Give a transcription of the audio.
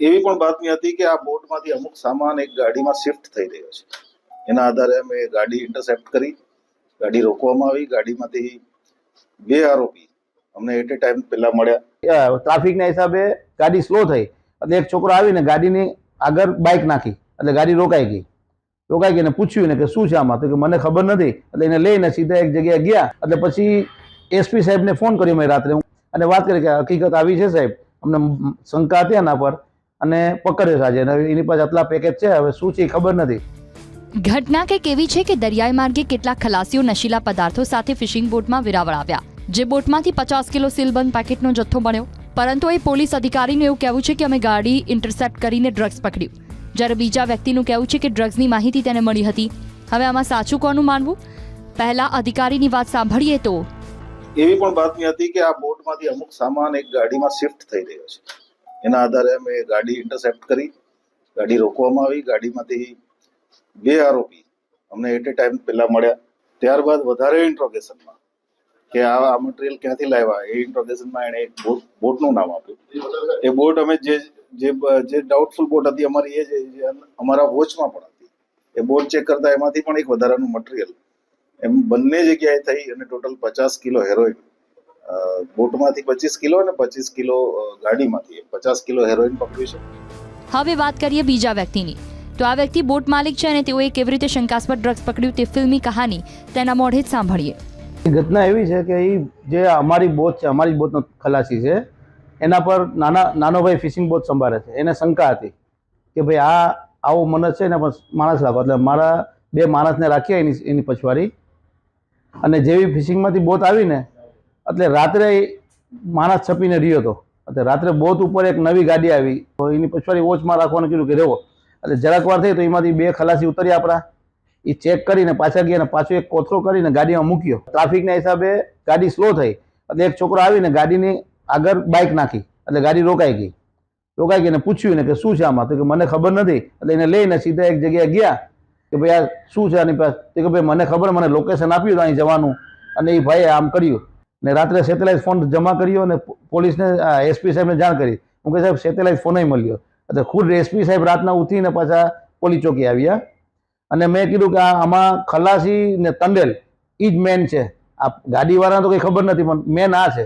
એવી પણ બાતમી હતી કે આ બોટમાંથી અમુક સામાન એક ગાડીમાં શિફ્ટ થઈ રહ્યો છે. એના આધારે અમે ગાડી ઇન્ટરસેપ્ટ કરી, ગાડી રોકવામાં આવી, ગાડીમાંથી બે આરોપી અમને એટ એ ટાઈમ પહેલા મળ્યા. ટ્રાફિકના હિસાબે ગાડી સ્લો થઈ અને એક છોકરો આવીને ગાડીની આગળ બાઇક નાખી, એટલે ગાડી રોકાઈ ગઈ. રોકાઈ ગઈ ને પૂછ્યું ને કે શું છે આમાં? તો કે મને ખબર નથી, એટલે એને લઈને સીધા એક જગ્યાએ ગયા, એટલે પછી એસપી સાહેબને ફોન કર્યો મેં રાત્રે. અને વાત કરી કે હકીકત આવી છે સાહેબ. અમને શંકા હતી એના પર. અને પકડ્યો હવે એની પાસે આટલા પેકેજ છે હવે શું છે ખબર નથી. ઘટના કંઈક એવી છે કે દરિયાઈ માર્ગે કેટલાક ખલાસીઓ નશીલા પદાર્થો સાથે ફિશિંગ બોટમાં વેરાવળ આવ્યા જે બોટમાંથી પચાસ કિલો સીલબંધ પેકેટનો જથ્થો મળ્યો પરંતુ એ પોલીસ અધિકારીનું એવું કહેવું છે કે અમે ગાડી ઇન્ટરસેપ્ટ કરીને ડ્રગ્સ પકડ્યું. જ્યારે બીજા વ્યક્તિનું કહેવું છે કે ડ્રગ્સની માહિતી તેને મળી હતી. હવે આમાં સાચું કોનું માનવું? પહેલા અધિકારીની વાત સાંભળીએ તો. એવી પણ બાતમી હતી કે આ બોટમાંથી અમુક સામાન એક ગાડીમાં શિફ્ટ થઈ રહ્યો છે. એના આધારે અમે ગાડી ઇન્ટરસેપ્ટ કરી, ગાડી રોકવામાં આવી, ગાડીમાંથી બે આરોપી અમને એટ એ ટાઈમ પહેલા મળ્યા. ત્યારબાદ વધારે ઇન્ટ્રોગેશનમાં કે આ આ મટીરિયલ ક્યાંથી લાવ્યા? એ ઇન્ટ્રોગેશનમાં એણે એક બોટ, બોટનું નામ આપ્યું. એ બોટ અમે જે જે જે ડાઉટફુલ બોટ હતી અમારી, એ જે અમારા વોચમાં પણ હતી. એ બોટ ચેક કરતા એમાંથી પણ એક વધારાનું મટીરિયલ એમ બંને જગ્યાએ થઈ અને ટોટલ પચાસ કિલો હેરોઇન બોટમાંથી પચીસ કિલો અને પચીસ કિલો ગાડીમાંથી. પચાસ કિલો હેરોઇન પકડી છે હવે વાત કરીએ બીજા વ્યક્તિની. તો આ વ્યક્તિ બોટ માલિક છે અને તેઓએ કેવી રીતે શંકાસ્પદ ડ્રગ્સ પકડ્યું તે ફિલ્મી કહાની તેના મોઢે જ સાંભળીએ. એ ઘટના એવી છે કે એ જે અમારી બોટ છે અમારી બોટનો ખલાસી છે એના પર નાના નાનો ભાઈ ફિશિંગ બોટ સંભાળે છે. એને શંકા હતી કે ભાઈ આ આવો મનસ છે ને પણ માણસ રાખો. એટલે મારા બે માણસને રાખ્યા એની એની પછવાડી. અને જેવી ફિશિંગમાંથી બોટ આવીને એટલે રાત્રે માણસ છપીને રહ્યો હતો. એટલે રાત્રે બોથ ઉપર એક નવી ગાડી આવી. તો એની પછવાડી વોચમાં રાખવાનું કીધું કે રહેવો એટલે જરાક વાર થઈ તો એમાંથી બે ખલાસી ઉતર્યા આપણા. એ ચેક કરીને પાછા ગયા અને પાછો એક કોથરો કરીને ગાડીમાં મૂક્યો. ટ્રાફિકના હિસાબે ગાડી સ્લો થઈ. એટલે એક છોકરો આવીને ગાડીની આગળ બાઇક નાખી. એટલે ગાડી રોકાઈ ગઈ. રોકાઈ ગઈ ને પૂછ્યું ને કે શું છે આમાં? તો કે મને ખબર નથી. એટલે એને લઈને સીધા એક જગ્યાએ ગયા કે ભાઈ આ શું છે આની પાસે? કે ભાઈ મને ખબર, મને લોકેશન આપ્યું અહીં જવાનું. અને એ ભાઈએ આમ કર્યું. ને રાત્રે સેટેલાઇટ ફોન જમા કર્યો અને પોલીસને એસપી સાહેબને જાણ કરી. હું કે સાહેબ સેટેલાઇટ ફોન મળ્યો. એટલે ખુદ એસપી સાહેબ રાતના ઉઠીને પાછા પોલીસ ચોકી આવ્યા. અને મેં કીધું કે આમાં ખલાસી ને તંડેલ એ જ મેન છે. આ ગાડીવાળાને તો કંઈ ખબર નથી, પણ મેન આ છે.